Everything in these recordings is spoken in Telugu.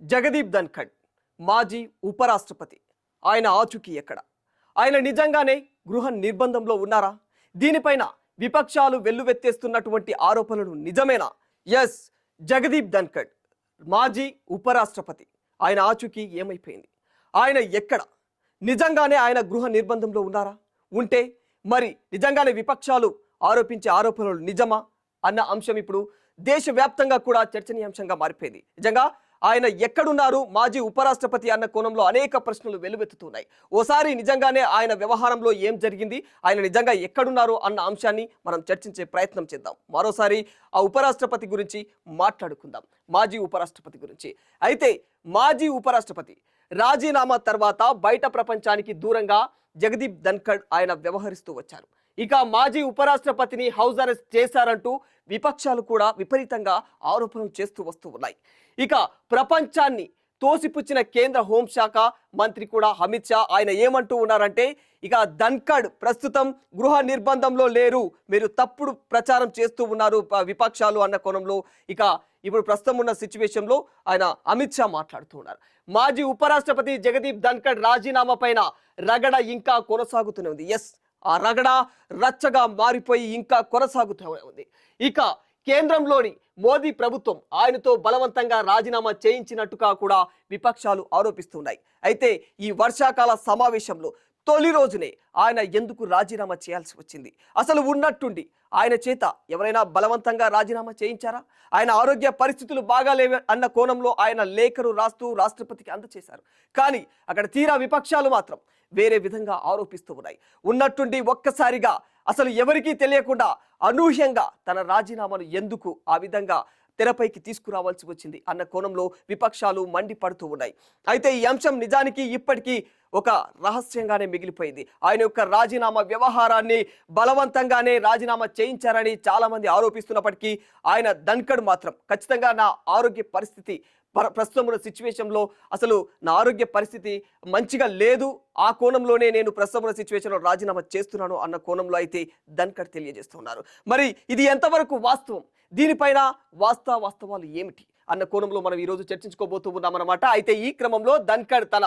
జగదీప్ ధన్ఖడ్ మాజీ ఉపరాష్ట్రపతి. ఆయన ఆచూకీ ఎక్కడ? ఆయన నిజంగానే గృహ నిర్బంధంలో ఉన్నారా? దీనిపైన విపక్షాలు వెల్లువెత్తేస్తున్నటువంటి ఆరోపణలు నిజమేనా? ఎస్ జగదీప్ ధన్ఖడ్ మాజీ ఉపరాష్ట్రపతి. ఆయన ఆచూకీ ఏమైపోయింది? ఆయన ఎక్కడ? నిజంగానే ఆయన గృహ నిర్బంధంలో ఉన్నారా? ఉంటే మరి నిజంగానే విపక్షాలు ఆరోపించే ఆరోపణలు నిజమా? అన్న అంశం ఇప్పుడు దేశవ్యాప్తంగా కూడా చర్చనీయాంశంగా మారిపోయింది. నిజంగా ఆయన ఎక్కడున్నారు? మాజీ ఉపరాష్ట్రపతి అన్న కోణంలో అనేక ప్రశ్నలు వెలువెత్తుతున్నాయి ఓసారి నిజంగానే ఆయన వ్యవహారంలో ఏం జరిగింది? ఆయన నిజంగా ఎక్కడున్నారు? అన్న అంశాన్ని మనం చర్చించే ప్రయత్నం చేద్దాం. మరోసారి ఆ ఉపరాష్ట్రపతి గురించి మాట్లాడుకుందాం. మాజీ ఉపరాష్ట్రపతి గురించి. అయితే మాజీ ఉపరాష్ట్రపతి రాజీనామా తర్వాత బయట ప్రపంచానికి దూరంగా జగదీప్ ధన్ఖడ్ ఆయన వ్యవహరిస్తూ వచ్చారు. ఇక మాజీ ఉపరాష్ట్రపతిని హౌస్ అరెస్ట్ చేశారంటూ విపక్షాలు కూడా విపరీతంగా ఆరోపణలు చేస్తూ వస్తూ ఉన్నాయి. ఇక ప్రపంచాన్ని తోసిపుచ్చిన కేంద్ర హోంశాఖ మంత్రి కూడా అమిత్ షా. ఆయన ఏమంటూ ఉన్నారంటే ఇక ధన్ఖడ్ ప్రస్తుతం గృహ నిర్బంధంలో లేరు. మీరు తప్పుడు ప్రచారం చేస్తూ ఉన్నారు విపక్షాలు అన్న కోణంలో. ఇక ఇప్పుడు ప్రస్తుతం ఉన్న సిచ్యువేషన్లో ఆయన అమిత్ షా మాట్లాడుతూ ఉన్నారు. మాజీ ఉపరాష్ట్రపతి జగదీప్ ధన్ఖడ్ రాజీనామా పైన రగడ ఇంకా కొనసాగుతూనే ఉంది. ఎస్ ఆ రగడ రచ్చగా మారిపోయి ఇంకా కొనసాగుతూనే ఉంది. ఇక కేంద్రంలోని మోదీ ప్రభుత్వం ఆయనతో బలవంతంగా రాజీనామా చేయించినట్టుగా కూడా విపక్షాలు ఆరోపిస్తున్నాయి. అయితే ఈ వర్షాకాల సమావేశంలో తొలి రోజునే ఆయన ఎందుకు రాజీనామా చేయాల్సి వచ్చింది? అసలు ఉన్నట్టుండి ఆయన చేత ఎవరైనా బలవంతంగా రాజీనామా చేయించారా? ఆయన ఆరోగ్య పరిస్థితులు బాగాలేవు అన్న కోణంలో ఆయన లేఖను రాస్తూ రాష్ట్రపతికి అందచేశారు. కానీ అక్కడ తీరా విపక్షాలు మాత్రం వేరే విధంగా ఆరోపిస్తూ ఉన్నాయి. ఉన్నట్టుండి ఒక్కసారిగా అసలు ఎవరికీ తెలియకుండా అనూహ్యంగా తన రాజీనామాను ఎందుకు ఆ విధంగా తెరపైకి తీసుకురావాల్సి వచ్చింది అన్న కోణంలో విపక్షాలు మండిపడుతూ ఉన్నాయి. అయితే ఈ అంశం నిజానికి ఇప్పటికీ ఒక రహస్యంగానే మిగిలిపోయింది. ఆయన యొక్క రాజీనామా వ్యవహారాన్ని బలవంతంగానే రాజీనామా చేయించారని చాలామంది ఆరోపిస్తున్నప్పటికీ ఆయన ధన్కడ్ మాత్రం. ఖచ్చితంగా నా ఆరోగ్య పరిస్థితి ప్రస్తుతం ఉన్న సిచ్యువేషన్లో అసలు నా ఆరోగ్య పరిస్థితి మంచిగా లేదు. ఆ కోణంలోనే నేను ప్రస్తుతం ఉన్న సిచ్యువేషన్లో రాజీనామా చేస్తున్నాను అన్న కోణంలో అయితే ధన్కడ్ తెలియజేస్తున్నారు. మరి ఇది ఎంతవరకు వాస్తవం? దీనిపైన వాస్తవ వాస్తవాలు ఏమిటి? అన్న కోణంలో మనం ఈరోజు చర్చించుకోబోతూ ఉన్నామన్నమాట. అయితే ఈ క్రమంలో ధన్కడ్ తన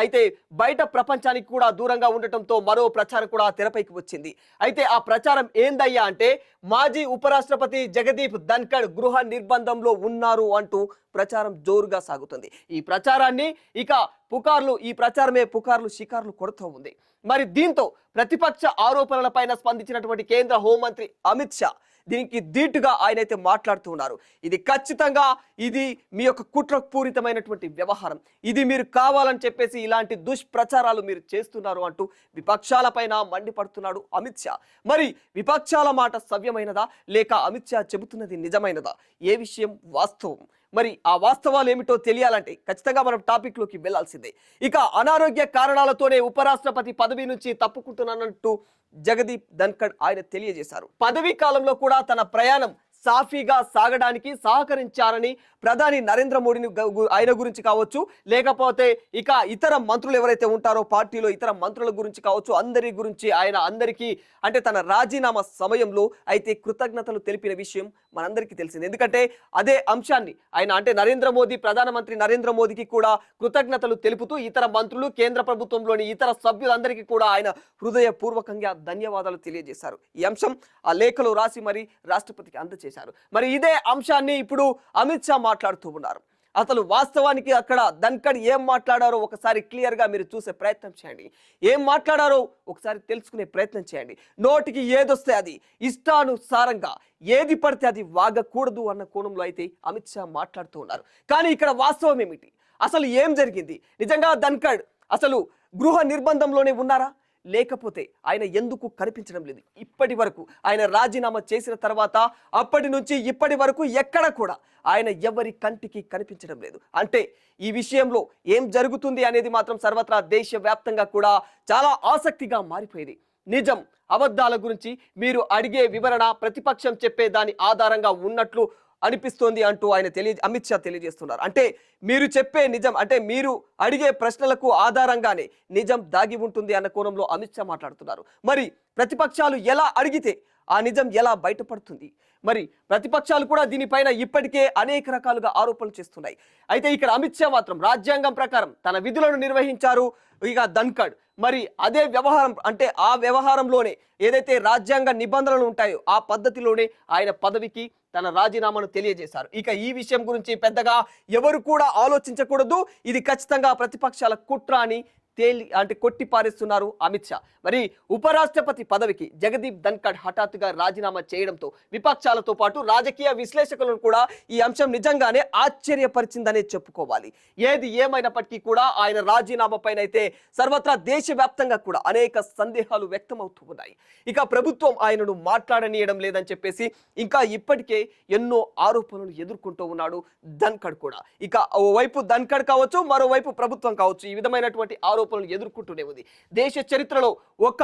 అయితే బయట ప్రపంచానికి కూడా దూరంగా ఉండటంతో మరో ప్రచారం కూడా తెరపైకి వచ్చింది. అయితే ఆ ప్రచారం ఏందయ్యా అంటే మాజీ ఉపరాష్ట్రపతి జగదీప్ ధన్కడ్ గృహ నిర్బంధంలో ఉన్నారు అంటూ ప్రచారం జోరుగా సాగుతుంది. ఈ ప్రచారాన్ని ఇక పుకార్లు ఈ ప్రచారమే పుకార్లు షికార్లు కొడుతూ ఉంది. మరి దీంతో ప్రతిపక్ష ఆరోపణలపైన స్పందించినటువంటి కేంద్ర హోంమంత్రి అమిత్ షా దీనికి ధీటుగా ఆయన అయితే మాట్లాడుతూ ఉన్నారు. ఇది ఖచ్చితంగా ఇది మీ యొక్క కుట్రపూరితమైనటువంటి వ్యవహారం. ఇది మీరు కావాలని చెప్పేసి ఇలాంటి దుష్ప్రచారాలు మీరు చేస్తున్నారు అంటూ విపక్షాలపైన మండిపడుతున్నాడు అమిత్ షా. మరి విపక్షాల మాట సవ్యమైనదా? లేక అమిత్ షా చెబుతున్నది నిజమైనదా? ఏ విషయం వాస్తవం? మరి ఆ వాస్తవాలు ఏమిటో తెలియాలంటే ఖచ్చితంగా మనం టాపిక్లోకి వెళ్ళాల్సిందే. ఇక అనారోగ్య కారణాలతోనే ఉపరాష్ట్రపతి పదవి నుంచి తప్పుకుంటున్నానంటూ జగదీప్ ధన్కడ్ ఆయన తెలియజేశారు. పదవీ కాలంలో కూడా తన ప్రయాణం సాఫీగా సాగడానికి సహకరించారని ప్రధాని నరేంద్ర మోడీని ఆయన గురించి కావచ్చు లేకపోతే ఇక ఇతర మంత్రులు ఎవరైతే ఉంటారో పార్టీలో ఇతర మంత్రుల గురించి కావచ్చు అందరి గురించి ఆయన అందరికీ అంటే తన రాజీనామా సమయంలో అయితే కృతజ్ఞతలు తెలిపిన విషయం మనందరికీ తెలిసింది. ఎందుకంటే అదే అంశాన్ని ఆయన అంటే నరేంద్ర మోదీ ప్రధానమంత్రి నరేంద్ర మోదీకి కూడా కృతజ్ఞతలు తెలుపుతూ ఇతర మంత్రులు కేంద్ర ప్రభుత్వంలోని ఇతర సభ్యులందరికీ కూడా ఆయన హృదయపూర్వకంగా ధన్యవాదాలు తెలియజేశారు. ఈ అంశం ఆ లేఖలో రాసి మరి రాష్ట్రపతికి అందజేశారు. మరి ఇదే అంశాన్ని ఇప్పుడు అమిత్ షా మాట్లాడుతూ ఉన్నారు. అసలు వాస్తవానికి అక్కడ ధన్కడ్ ఏం మాట్లాడారో ఒకసారి క్లియర్గా మీరు చూసే ప్రయత్నం చేయండి. ఏం మాట్లాడారో ఒకసారి తెలుసుకునే ప్రయత్నం చేయండి. నోటికి ఏదొస్తే అది ఇష్టానుసారంగా ఏది పడితే అది వాగకూడదు అన్న కోణంలో అయితే అమిత్ షా మాట్లాడుతూ ఉన్నారు. కానీ ఇక్కడ వాస్తవం ఏమిటి? అసలు ఏం జరిగింది? నిజంగా ధన్కడ్ అసలు గృహ నిర్బంధంలోనే ఉన్నారా? లేకపోతే ఆయన ఎందుకు కనిపించడం లేదు? ఇప్పటి వరకు ఆయన రాజీనామా చేసిన తర్వాత అప్పటి నుంచి ఇప్పటి వరకు ఎక్కడ కూడా ఆయన ఎవరి కంటికి కనిపించడం లేదు. అంటే ఈ విషయంలో ఏం జరుగుతుంది అనేది మాత్రం సర్వత్రా దేశవ్యాప్తంగా కూడా చాలా ఆసక్తిగా మారిపోయింది. నిజం అబద్ధాల గురించి మీరు అడిగే వివరణ ప్రతిపక్షం చెప్పే దాని ఆధారంగా ఉన్నట్లు అనిపిస్తోంది అంటూ ఆయన తెలియ అమిత్ షా తెలియజేస్తున్నారు. అంటే మీరు చెప్పే నిజం అంటే మీరు అడిగే ప్రశ్నలకు ఆధారంగానే నిజం దాగి ఉంటుంది అన్న కోణంలో అమిత్ షా మాట్లాడుతున్నారు. మరి ప్రతిపక్షాలు ఎలా అడిగితే ఆ నిజం ఎలా బయటపడుతుంది? మరి ప్రతిపక్షాలు కూడా దీనిపైన ఇప్పటికే అనేక రకాలుగా ఆరోపణలు చేస్తున్నాయి. అయితే ఇక్కడ అమిత్ షా మాత్రం రాజ్యాంగం ప్రకారం తన విధులను నిర్వహించారు. ఇక ధన్కడ్. మరి అదే వ్యవహారం అంటే ఆ వ్యవహారంలోనే ఏదైతే రాజ్యాంగ నిబంధనలు ఉంటాయో ఆ పద్ధతిలోనే ఆయన పదవికి తన రాజీనామాను తెలియజేశారు. ఇక ఈ విషయం గురించి పెద్దగా ఎవరు కూడా ఆలోచించకూడదు. ఇది ఖచ్చితంగా ప్రతిపక్షాల కుట్ర అని తేలి అంటే కొట్టి పారేస్తున్నారు అమిత్ షా. మరి ఉపరాష్ట్రపతి పదవికి జగదీప్ ధన్కడ్ హఠాత్తుగా రాజీనామా చేయడంతో విపక్షాలతో పాటు రాజకీయ విశ్లేషకులను కూడా ఈ అంశం నిజంగానే ఆశ్చర్యపరిచిందనే చెప్పుకోవాలి. ఏది ఏమైనప్పటికీ కూడా ఆయన రాజీనామా పైన అయితే సర్వత్రా దేశవ్యాప్తంగా కూడా అనేక సందేహాలు వ్యక్తమవుతూ ఉన్నాయి. ఇక ప్రభుత్వం ఆయనను మాట్లాడనీయడం లేదని చెప్పేసి ఇంకా ఇప్పటికే ఎన్నో ఆరోపణలు ఎదుర్కొంటూ ఉన్నాడు ధన్కడ్ కూడా. ఇక ఓవైపు ధన్కడ్ కావచ్చు మరోవైపు ప్రభుత్వం కావచ్చు ఈ విధమైనటువంటి ఆరోపణలు ఎదుర్కొంటూనే ఉంది. దేశ చరిత్రలో ఒక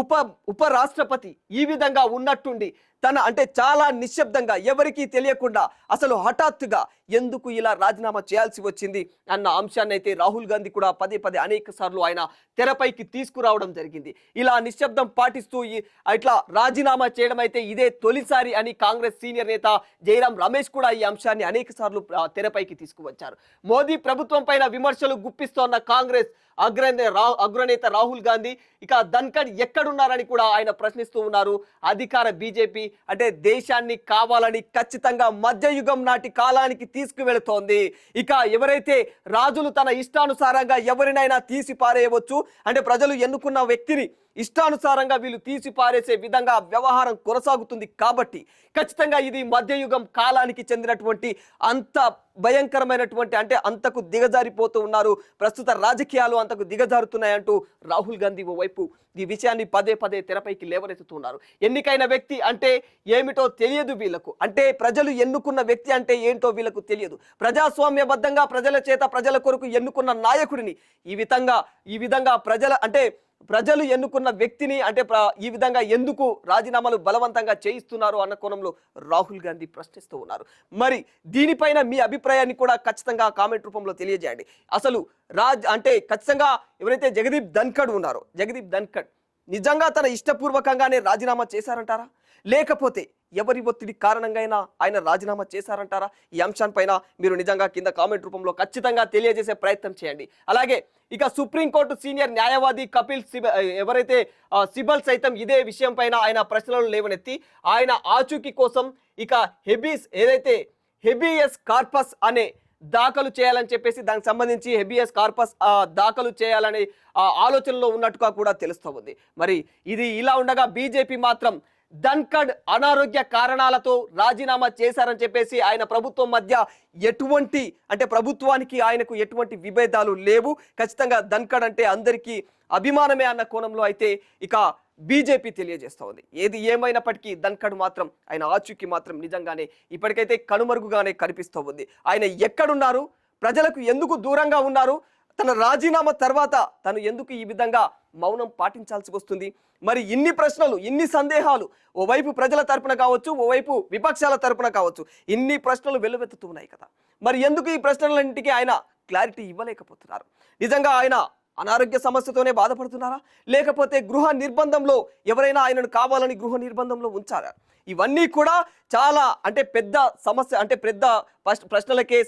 ఉప ఉపరాష్ట్రపతి ఈ విధంగా ఉన్నట్టుండి తన అంటే చాలా నిశ్శబ్దంగా ఎవరికీ తెలియకుండా అసలు హఠాత్తుగా ఎందుకు ఇలా రాజీనామా చేయాల్సి వచ్చింది అన్న అంశాన్ని అయితే రాహుల్ గాంధీ కూడా పదే పదే అనేక సార్లు ఆయన తెరపైకి తీసుకురావడం జరిగింది. ఇలా నిశ్శబ్దం పాటిస్తూ ఇట్లా రాజీనామా చేయడం అయితే ఇదే తొలిసారి అని కాంగ్రెస్ సీనియర్ నేత జయరాం రమేష్ కూడా ఈ అంశాన్ని అనేక సార్లు తెరపైకి తీసుకువచ్చారు. మోదీ ప్రభుత్వం పైన విమర్శలు గుప్పిస్తోన్న కాంగ్రెస్ అగ్రనే రా అగ్రనేత రాహుల్ గాంధీ ఇక ధన్కడ్ ఎక్కడున్నారని కూడా ఆయన ప్రశ్నిస్తూ ఉన్నారు. అధికార బీజేపీ అంటే దేశాన్ని కావాలని ఖచ్చితంగా మధ్యయుగం నాటి కాలానికి తీసుకువెళుతోంది. ఇక ఎవరైతే రాజులు తన ఇష్టానుసారంగా ఎవరినైనా తీసి పారేయవచ్చు అంటే ప్రజలు ఎన్నుకున్న వ్యక్తిని ఇష్టానుసారంగా వీళ్ళు తీసి పారేసే విధంగా వ్యవహారం కొనసాగుతుంది కాబట్టి ఖచ్చితంగా ఇది మధ్యయుగం కాలానికి చెందినటువంటి అంత భయంకరమైనటువంటి అంటే అంతకు దిగజారిపోతూ ఉన్నారు. ప్రస్తుత రాజకీయాలు అంతకు దిగజారుతున్నాయంటూ రాహుల్ గాంధీ ఓవైపు ఈ విషయాన్ని పదే పదే తెరపైకి లేవనెత్తుతున్నారు. ఎన్నికైన వ్యక్తి అంటే ఏమిటో తెలియదు వీళ్ళకు. అంటే ప్రజలు ఎన్నుకున్న వ్యక్తి అంటే ఏంటో వీళ్ళకు తెలియదు. ప్రజాస్వామ్యబద్ధంగా ప్రజల చేత ప్రజల కొరకు ఎన్నుకున్న నాయకుడిని ఈ విధంగా ఈ విధంగా ప్రజల అంటే ప్రజలు ఎన్నుకున్న వ్యక్తిని అంటే ఈ విధంగా ఎందుకు రాజీనామాలు బలవంతంగా చేయిస్తున్నారు అన్న కోణంలో రాహుల్ గాంధీ ప్రశ్నిస్తూ ఉన్నారు. మరి దీనిపైన మీ అభిప్రాయాన్ని కూడా ఖచ్చితంగా కామెంట్ రూపంలో తెలియజేయండి. అసలు రాజ్ అంటే ఖచ్చితంగా ఎవరైతే జగదీప్ ధన్కడ్ ఉన్నారో జగదీప్ ధన్కడ్ నిజంగా తన ఇష్టపూర్వకంగానే రాజీనామా చేశారంటారా? లేకపోతే ఎవరి ఒత్తిడి కారణంగా అయినా ఆయన రాజీనామా చేశారంటారా? ఈ అంశాన్పైన మీరు నిజంగా కింద కామెంట్ రూపంలో ఖచ్చితంగా తెలియజేసే ప్రయత్నం చేయండి. అలాగే ఇక సుప్రీంకోర్టు సీనియర్ న్యాయవాది కపిల్ సిబ ఎవరైతే సిబల్ సైతం ఇదే విషయం పైన ఆయన ప్రశ్నలను లేవనెత్తి ఆయన ఆచూకీ కోసం ఇక హెబీస్ ఏదైతే హెబియస్ కార్పస్ అనే దాఖలు చేయాలని చెప్పేసి దానికి సంబంధించి హెబియస్ కార్పస్ దాఖలు చేయాలనే ఆలోచనలో ఉన్నట్టుగా కూడా తెలుస్తూ ఉంది మరి ఇది ఇలా ఉండగా బీజేపీ మాత్రం ధన్కడ్ అనారోగ్య కారణాలతో రాజీనామా చేశారని చెప్పేసి ఆయన ప్రభుత్వం మధ్య ఎటువంటి అంటే ప్రభుత్వానికి ఆయనకు ఎటువంటి విభేదాలు లేవు. ఖచ్చితంగా ధన్కడ్ అంటే అందరికీ అభిమానమే అన్న కోణంలో అయితే ఇక బీజేపీ తెలియజేస్తూ ఉంది. ఏది ఏమైనప్పటికీ ధన్కడ్ మాత్రం ఆయన ఆచూకీ మాత్రం నిజంగానే ఇప్పటికైతే కనుమరుగుగానే కనిపిస్తూ ఉంది. ఆయన ఎక్కడున్నారు? ప్రజలకు ఎందుకు దూరంగా ఉన్నారు? తన రాజీనామా తర్వాత తను ఎందుకు ఈ విధంగా మౌనం పాటించాల్సి వస్తుంది? మరి ఇన్ని ప్రశ్నలు ఇన్ని సందేహాలు ఓవైపు ప్రజల తరపున కావచ్చు ఓవైపు విపక్షాల తరపున కావచ్చు ఇన్ని ప్రశ్నలు వెలువెత్తుతున్నాయి కదా. మరి ఎందుకు ఈ ప్రశ్నలన్నింటికీ ఆయన క్లారిటీ ఇవ్వలేకపోతున్నారు? నిజంగా ఆయన అనారోగ్య సమస్యతోనే బాధపడుతున్నారా? లేకపోతే గృహ నిర్బంధంలో ఎవరైనా ఆయనను కావాలని గృహ నిర్బంధంలో ఉంచారా? ఇవన్నీ కూడా చాలా అంటే పెద్ద సమస్య అంటే పెద్ద ప్రశ్నలకే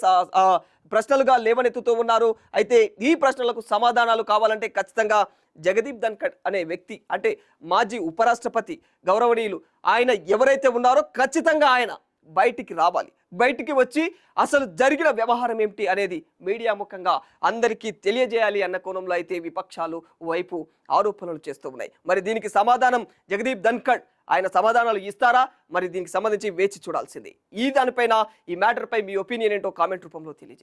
ప్రశ్నలుగా లేవనెత్తుతూ ఉన్నారు. అయితే ఈ ప్రశ్నలకు సమాధానాలు కావాలంటే ఖచ్చితంగా జగదీప్ ధన్కడ్ అనే వ్యక్తి అంటే మాజీ ఉపరాష్ట్రపతి గౌరవనీయులు ఆయన ఎవరైతే ఉన్నారో ఖచ్చితంగా ఆయన బయటికి రావాలి. బయటికి వచ్చి అసలు జరిగిన వ్యవహారం ఏమిటి అనేది మీడియా ముఖంగా అందరికీ తెలియజేయాలి అన్న కోణంలో అయితే విపక్షాలు వైపు ఆరోపణలు చేస్తూ ఉన్నాయి. మరి దీనికి సమాధానం జగదీప్ ధన్కడ్ ఆయన సమాధానాలు ఇస్తారా? మరి దీనికి సంబంధించి వేచి చూడాల్సింది. ఈ దానిపైన ఈ మ్యాటర్పై మీ ఒపీనియన్ ఏంటో కామెంట్ రూపంలో తెలియజేయండి.